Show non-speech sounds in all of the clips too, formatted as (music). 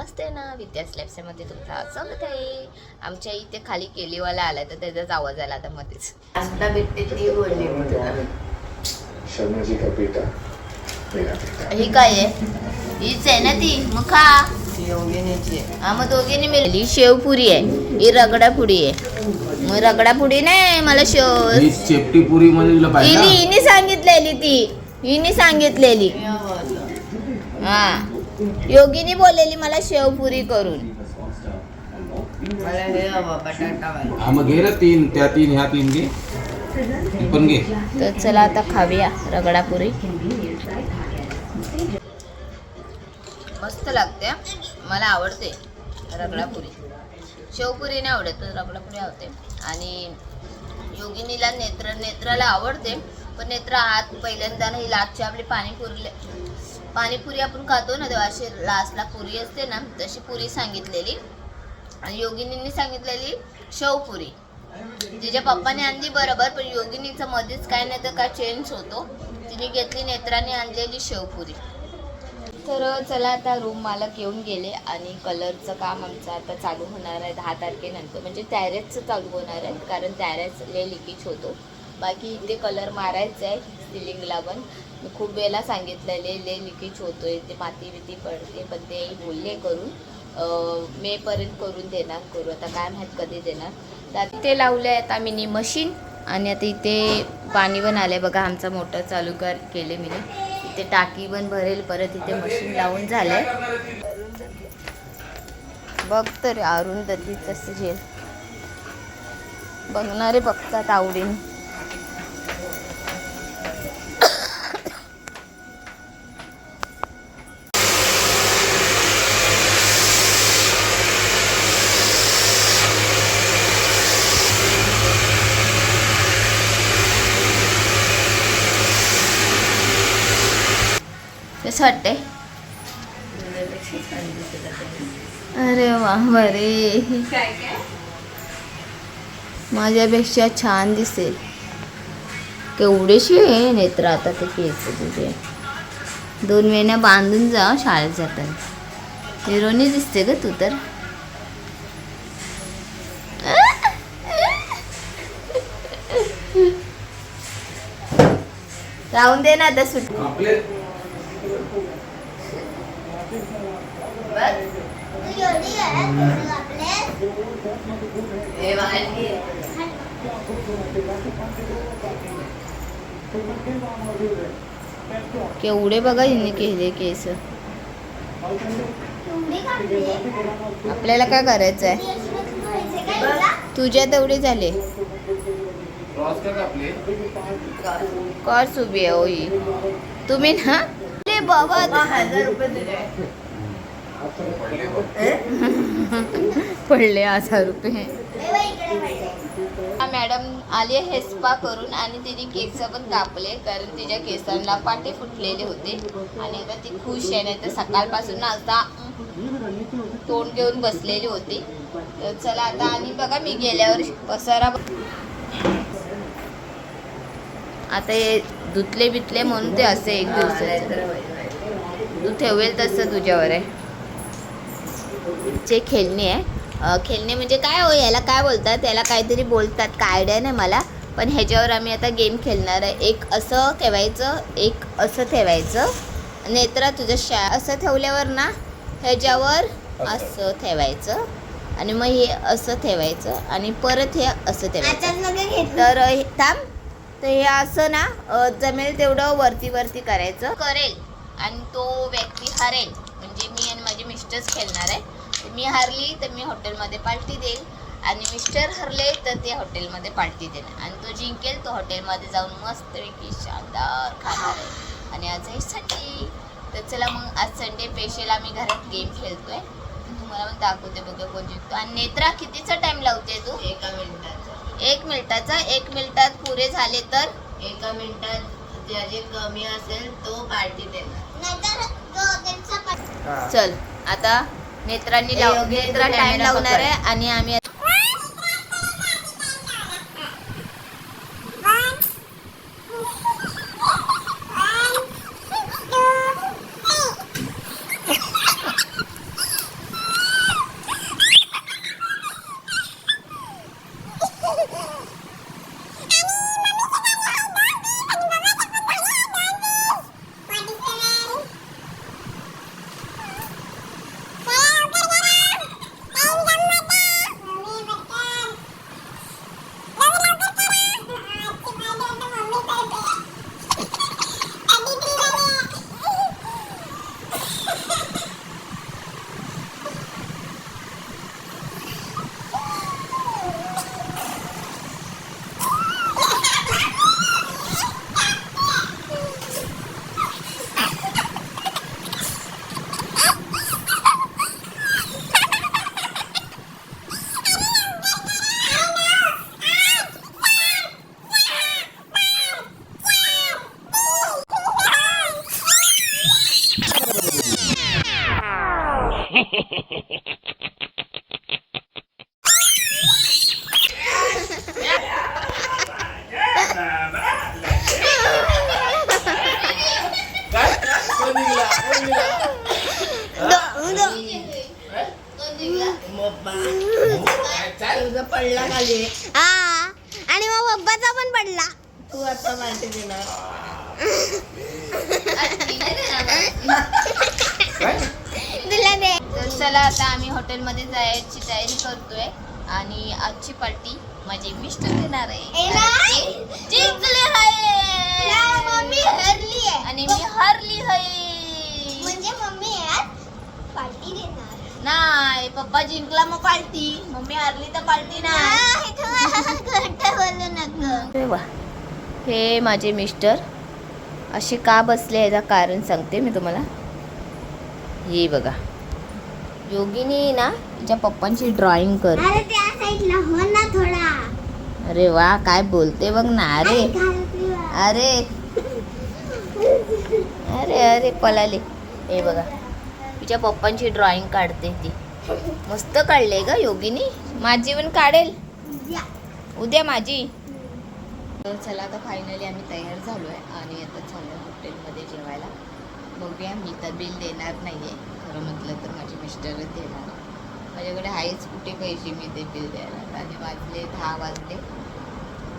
नमस्ते ना विद्या स्लॅब्समध्ये तुमचं स्वागत आहे. आमच्या इथे खाली केलीवाला आलाय तर त्याचाच आवाज आला आता मध्येच. आजला भेटते ती बोलली का बेटा? मेरा बेटा. ही काय आहे? हीच आहे ना ती मग खा. योगिनीची हा मग दोघींनी मिळाली शेवपुरी आहे ही रगडापुडी आहे. मग रगडापुडी नाही मला शेव ही चेपटी पुरी पाहिजे हिने? हिने सांगितलेली ती. हिने सांगितलेली. हा. योगिनी बोललेली मला शेवपुरी करून. मला हे हवं बटाटा वाला. हा मग घे ना तीन त्या तीन ह्या तीन घे. पण घे. तर चला आता खाऊया रगडापुरी. मस्त लागते मला आवडते रगडापुरी. शेवपुरी नाही आवडत पण रगडापुरी आवडते. आणि योगिनीला नेत्र नेत्राला आवडते पण नेत्र आत पहिल्यांदा ना ही लाटची आपली पाणीपुरी पाणीपुरी आपण खातो ना तेव्हा अशी लास्टला पुरी असते ना तशी पुरी सांगितलेली. आणि योगिनींनी सांगितलेली शेवपुरी तिच्या पप्पाने आणली बरोबर पण योगिनीचं मध्येच काय नाही तर काय चेंज होतो. तिने घेतली नेत्राने आणलेली शेवपुरी तर चला आता रूम मालक येऊन गेले आणि कलरचं काम आमचं आता चालू होणार आहे दहा तारखेनंतर. म्हणजे टॅरेसचं चालू होणार आहे कारण टॅरेस ले लिकेज होतो. बाकी इथे कलर मारायचं आहे सिलिंगला पण. मी खूप वेळेला सांगितलेले ले लिकेज होतोय ते माती बिती पडते पण ते बोलले करून मेपर्यंत करून देणार करू. आता काय माहीत कधी देणार. तर तिथे लावले आहेत आम्ही नी मशीन आणि आता इथे पाणी पण आलं आहे बघा आमचा मोटर चालू कर केले मी इथे टाकी पण भरेल परत इथे मशीन लावून झालंय. बघ तर अरुंधतीचं सिरियल बघणारे बघतात आवडीने. कसं आहे. अरे वा बरे. माझ्यापेक्षा छान दिसेल. केवढेशी आहे नेत्र आता ते केस तुझे. दोन महिन्या बांधून जा शाळेत जाताना. हिरोनी दिसते ग तू तर. राहून दे ना आता सुट आपले हे वाढली आहे. केवढे बघा हिने केले केस. आपल्याला काय करायचं आहे तुझ्या तेवढे झाले. क्रॉस कर आपले. कॉर्स उभी आहे तुम्ही ना (laughs) पडले हजार रुपये. मॅडम आली आहे स्पा करून आणि तिने केस पण कापले कारण तिच्या केसांना पाटे फुटलेले होते. आणि आता ती खुश आहे नाही तर सकाळपासून ना आता तोंड घेऊन बसलेली होती. तर चला आता आणि बघा मी गेल्यावर पसारा आता हे धुतले बितले म्हणून ते असे एक दिवसाचं. तू ठेवेल तसं तुझ्यावर आहे. जे खेळणी आहे. खेळणे म्हणजे काय हो याला काय बोलतात? त्याला काहीतरी बोलतात काय आयडिया नाही मला. पण ह्याच्यावर आम्ही आता गेम खेळणार आहे. एक असं ठेवायचं एक असं ठेवायचं. नेत्रा तुझं शा असं ठेवल्यावर ना ह्याच्यावर असं. ठेवायचं. आणि मग हे असं ठेवायचं आणि परत हे असं ठेवायचं. तर हे- थांब. तर हे असं ना जमेल तेवढं वरती वरती करायचं. करेल. आणि तो व्यक्ती हरेल. म्हणजे मी आणि माझे मिस्टर्स खेळणार आहे. मी हारली तर मी हॉटेलमध्ये पार्टी देईल. आणि मिस्टर हरले तर ते हॉटेलमध्ये पार्टी देणार. आणि तो जिंकेल तो हॉटेलमध्ये जाऊन मस्तपैकी शानदार खाणार आहे. आणि आज आहे संडे तर चला मग आज संडे स्पेशल आम्ही घरात गेम खेळतोय. तुम्हाला पण दाखवते बघा कोण जिंकतो. आणि नेत्रा कितीचा टाइम लावते तू? एका मिनिटाचा. एक मिनिटाचा? एक मिनिटात पुरे झाले तर? एका मिनिटात. ज्याचे कमी असेल तो पार्टी देणार. चल आता नेत्रांनी लाव नेत्रा टाइम लावणार. आहे आणि आम्ही पडला खाली हा आणि मग पप्पाचा पण पडला तू आता माहिती देणार तुला दे तर चला आता आम्ही हॉटेलमध्ये जायची तयारी करतोय. आणि आजची पार्टी माझे मिस्टर देणार आहे. जिंकले आहे! मम्मी हरली आहे. आणि मी हारली आहे. म्हणजे मम्मी आज पार्टी देणार. नाही पप्पा जिंकला मग पार्टी मम्मी हारली तर पार्टी नाही. हे माझे मिस्टर असे का बसले याचं कारण सांगते मी तुम्हाला. हे बघा. योगिनी ना तिच्या पप्पांची ड्रॉइंग कर. अरे त्या साईडला हो ना थोडा. अरे वा काय बोलते बघ ना. अरे. अरे. अरे अरे पळाले हे बघा. तिच्या पप्पांची ड्रॉइंग काढते ती. मस्त काढले ग योगिनी. माझी पण काढेल. उद्या. माझी. तर चला आता फायनली आम्ही तयार झालो आहे आणि आता चाललो हॉटेलमध्ये जेवायला. बघूया मी तर बिल देणार नाही आहे खरं म्हटलं तर माझे मिस्टरच देणार. माझ्याकडे आहेच कुठे पैसे मी ते बिल द्यायला. आणि वाजले दहा वाजले.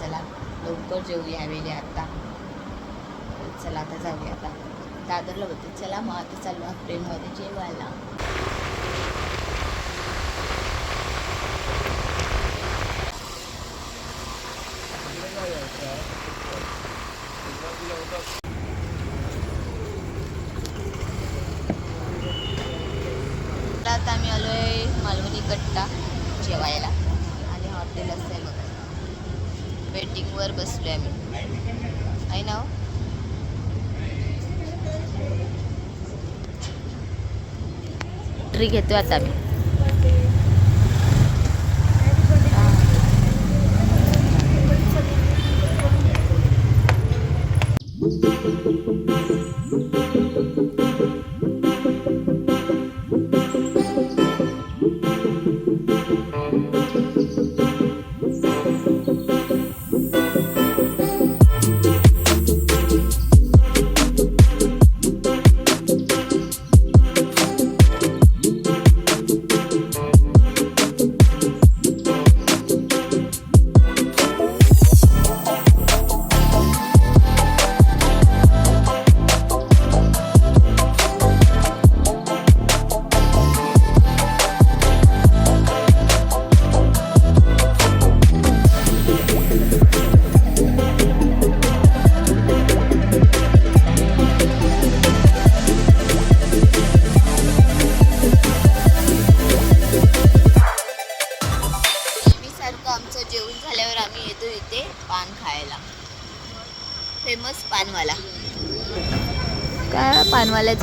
चला लवकर जेवूया वेळी आता. चला आता जाऊया आता. दादरला होते. चला मग आता चाललो हॉटेलमध्ये जेवायला. तर आता आम्ही आलो आहे मालवणी कट्टा जेवायला. आणि हॉटेल असं आहे बघा. वेटिंगवर बसलो आहे आम्ही. आहे ना हो? हो? घेतो आता आता आम्ही you.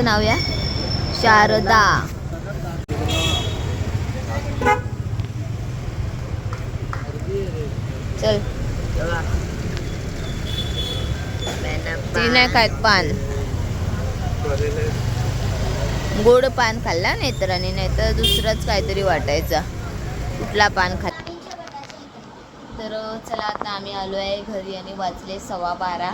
पानवाल्याचं नाव या? शारदा. चल. ती नाही काय पान. गोड पान खाल्ला नेत्राने नाही तर दुसरंच काहीतरी वाटायचा. कुठला पान खा तर चला आता आम्ही आलो आहे घरी आणि वाचले सव्वा बारा.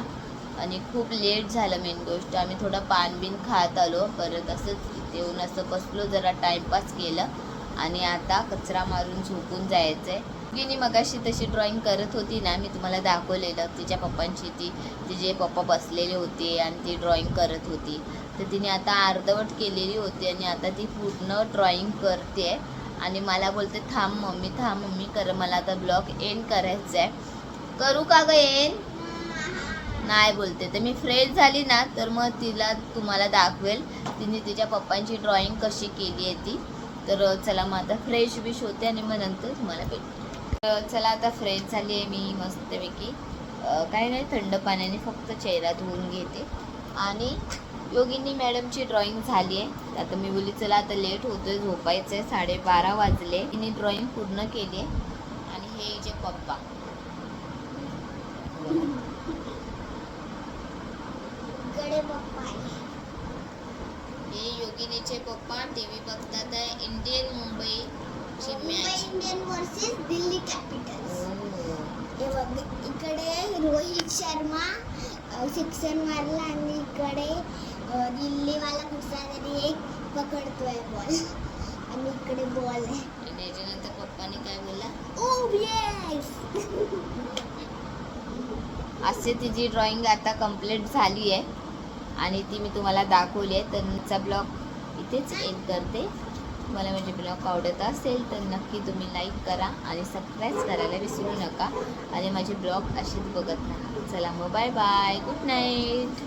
आणि खूप लेट झालं मेन गोष्ट. आम्ही थोडं पान बिन खात आलो. परत असंच येऊन असं बसलो जरा टाईमपास केलं. आणि आता कचरा मारून झोपून जायचं आहे मी मगाशी तशी ड्रॉइंग करत होती ना मी तुम्हाला दाखवलेलं. तिच्या पप्पांची ती तिचे पप्पा बसलेले होते आणि ती ड्रॉइंग करत होती. तर तिने आता अर्धवट केलेली होती आणि आता ती पूर्ण ड्रॉइंग करते आणि मला बोलते थांब मम्मी थांब मम्मी कर मला आता ब्लॉग एंड करायचा आहे करू का ग एंड नाही बोलते. तर मी फ्रेश झाली ना तर मग तिला तुम्हाला दाखवेल. तिने तिच्या पप्पांची ड्रॉइंग कशी केली आहे ती. तर चला मग आता फ्रेश बिश होते आणि मग नंतर तुम्हाला भेटते. तर चला आता फ्रेश झाली आहे मी मस्तपैकी. काही नाही थंड पाण्याने फक्त चेहरा धुवून घेते. आणि योगिनी मॅडमची ड्रॉइंग झाली आहे. आता मी बोली चला आता लेट होतोय झोपायचं आहे साडेबारा वाजले. तिने ड्रॉइंग पूर्ण केली आहे. आणि हे जे पप्पा. इकडे पप्पा आहे. हे योगिनीचे पप्पा टी व्ही बघतात आहे. इंडियन मुंबईची Mumbai match Indian versus Delhi Capitals हे. बघ इकडे रोहित शर्मा सिक्सर मारला आणि इकडे अ, दिल्लीवाला कुठचा तरी एक पकडतोय बॉल आणि इकडे बॉल आहे. आणि याच्यानंतर पप्पानी काय बोलला? ओ येस असे तिची ड्रॉइंग आता कंप्लीट झाली आहे. आणि ती मी तुम्हाला दाखवली आहे. तर तिचा ब्लॉग इथेच एंड करते. तुम्हाला माझे ब्लॉग आवडत असेल तर नक्की तुम्ही लाईक करा आणि सबस्क्राईब करायला विसरू नका. आणि माझे ब्लॉग असेच बघत राहा. चला मग बाय बाय गुड नाईट